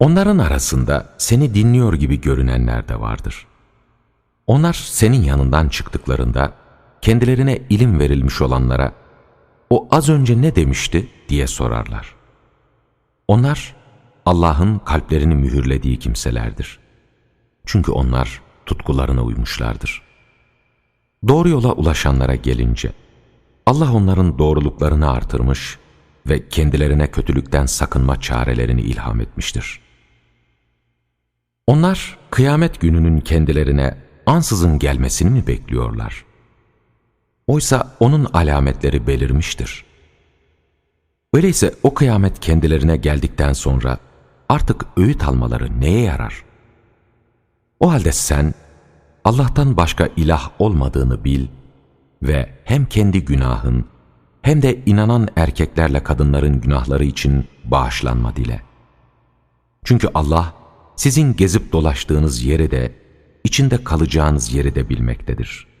Onların arasında seni dinliyor gibi görünenler de vardır. Onlar senin yanından çıktıklarında kendilerine ilim verilmiş olanlara o az önce ne demişti diye sorarlar. Onlar Allah'ın kalplerini mühürlediği kimselerdir. Çünkü onlar tutkularına uymuşlardır. Doğru yola ulaşanlara gelince Allah onların doğruluklarını artırmış ve kendilerine kötülükten sakınma çarelerini ilham etmiştir. Onlar kıyamet gününün kendilerine ansızın gelmesini mi bekliyorlar? Oysa onun alametleri belirmiştir. Öyleyse o kıyamet kendilerine geldikten sonra artık öğüt almaları neye yarar? O halde sen Allah'tan başka ilah olmadığını bil ve hem kendi günahın hem de inanan erkeklerle kadınların günahları için bağışlanma dile. Çünkü Allah sizin gezip dolaştığınız yeri de, içinde kalacağınız yeri de bilmektedir.''